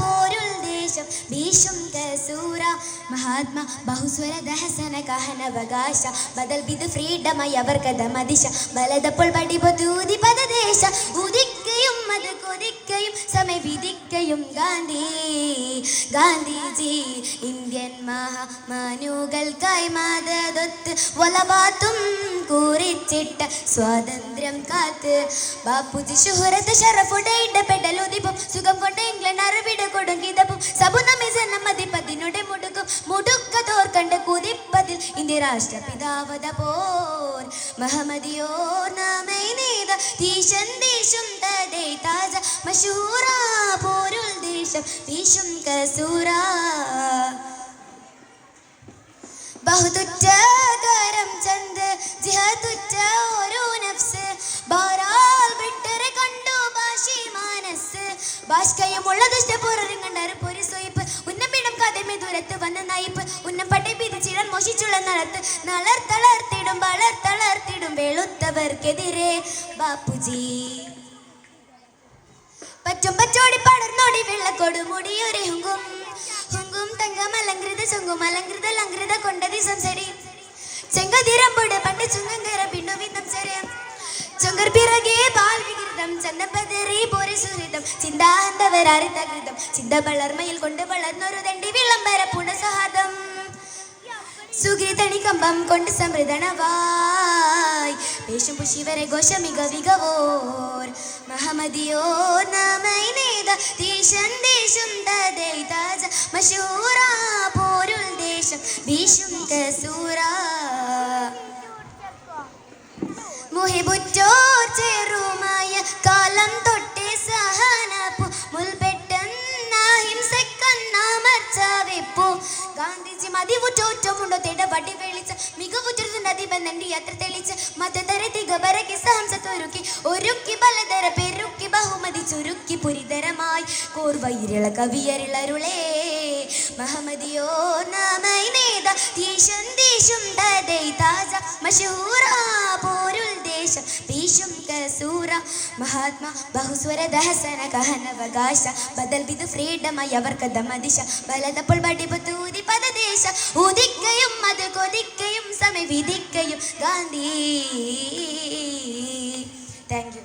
പോരുൾ ദേശം മഹാത്മാ ബഹുസ്വര ദഹസന ബദൽ അത് ഗാന്ധി. ഗാന്ധിജി ഇന്ത്യൻ മഹാമാനുകൾക്കായി മതതൊത്ത് വലപാത്തും കൂറിച്ചിട്ട് സ്വാതന്ത്ര്യം കാത്ത്. ബാപ്പുജി ശുഹരത്ത് ഷറഫുടെ ഇടപെടലുദിപ്പും സുഖം കൊണ്ട് ഇംഗ്ലണ്ട് അറിവിട കൊടുങ്കിതപ്പും. സബു നമിസന മതിപ്പതിനുടെ മുടുക്കും. മുടുക്ക തോർക്കണ്ട് കുതിപ്പതിൽ ഇന്ത്യ രാഷ്ട്രപിതാവത പോർ. മഹമ്മദിയോർ നാമൈ നേത. തീശൻ ദേശം തതേ താജ. മഷൂറ ദേശം വീശും കസൂറ ബഹുതുറ്റ കരം ചന്ത് ജിഹതുറ്റ ഓരോ നഫ്സ്. ബാരാൽ വിട്ടരെ കണ്ടു ഭാഷി മനസ്സ് ഭാഷ്കയമുള്ള ദുഷ്ടപൂർവം പൊരി സ്വയിപ്പ് ഉന്നമിടം കഥമി ദൂരത്ത് വന്ന നയിപ്പ്. ഉന്നം പട്ടി പിരിച്ചിടൻ മോഷിച്ചുള്ള നടത്ത്. നളർ തളർത്തിടും വളർ തളർത്തിടും വെളുത്തവർക്കെതിരെ. ബാപ്പുജി. പറ്റും പച്ചോടി പടർന്നോടി വെള്ളക്കൊടു ഒരു ഹുങ്കും. ഹുങ്കും തങ്കം അലങ്കൃത ചുങ്കും അലങ്കൃത ലങ്കൃത കൊണ്ടതി സംസരി. ചെങ്കതിരമ്പുട് പണ്ട് ചുങ്കങ്കര പിന്നു വിധം ചരം. ചുങ്കർ പിറകെ പാൽ വികൃതം ചന്നപ്പതറി പോരെ സുഹൃതം. ചിന്താന്തവരാരിതകൃതം ചിന്ത വളർമയിൽ കൊണ്ട് വളർന്നൊരു തണ്ടി വിളംബര പുണസഹാദം സുഗ്രിതണി കമ്പം കൊണ്ട് സമൃദ്ധണവായ് വേഷം പുഷിവരെ ഘോഷമിക വികവോർ മഹമദിയോ നമൈനേത ദേശം ദേശം തതേ താജ മഷൂറ പോരുൾ ദേശം ഭീഷും കസൂറ. മുഹിബുറ്റോ ചെറുമായ കാലം തൊട്ടേ സഹനപ്പു മുൽപെട്ടെന്നാഹിംസക്കന്നാമർച്ചാവെപ്പു ഗാന്ധിജി മതിവുറ്റോറ്റമുണ്ടോ തേട വടി വെളിച്ച മികവുറ്റൊരു യാത്ര തെളിച്ച് മതതര തികബരക്കി സാംസത്തൊരുക്കി ഒരുക്കി ബലതര പെരുക്കി ബഹുമതി ചുരുക്കി പുരിതരമായി. കോർവൈരള കവിയരുളരുളേ മഹമദിയോ നാമൈ നേത. ദേശം ദേശം തതൈ താജ. മഷൂറ ಸೂರ ಮಹಾತ್ಮ ಬಹುಸ್ವರ ദഹസന ಕಹನವಕಾಶ ബദൽ ಬಿದು ಫ್ರೀಡಮ യവർ കഥമ ദിശ വലതപ്പോൾ വടിപത്തൂതി പദദേശ. ഉദിക്കയും അത് കൊതിക്കയും സമയ വിധിക്കയും ഗാന്ധി. Thank you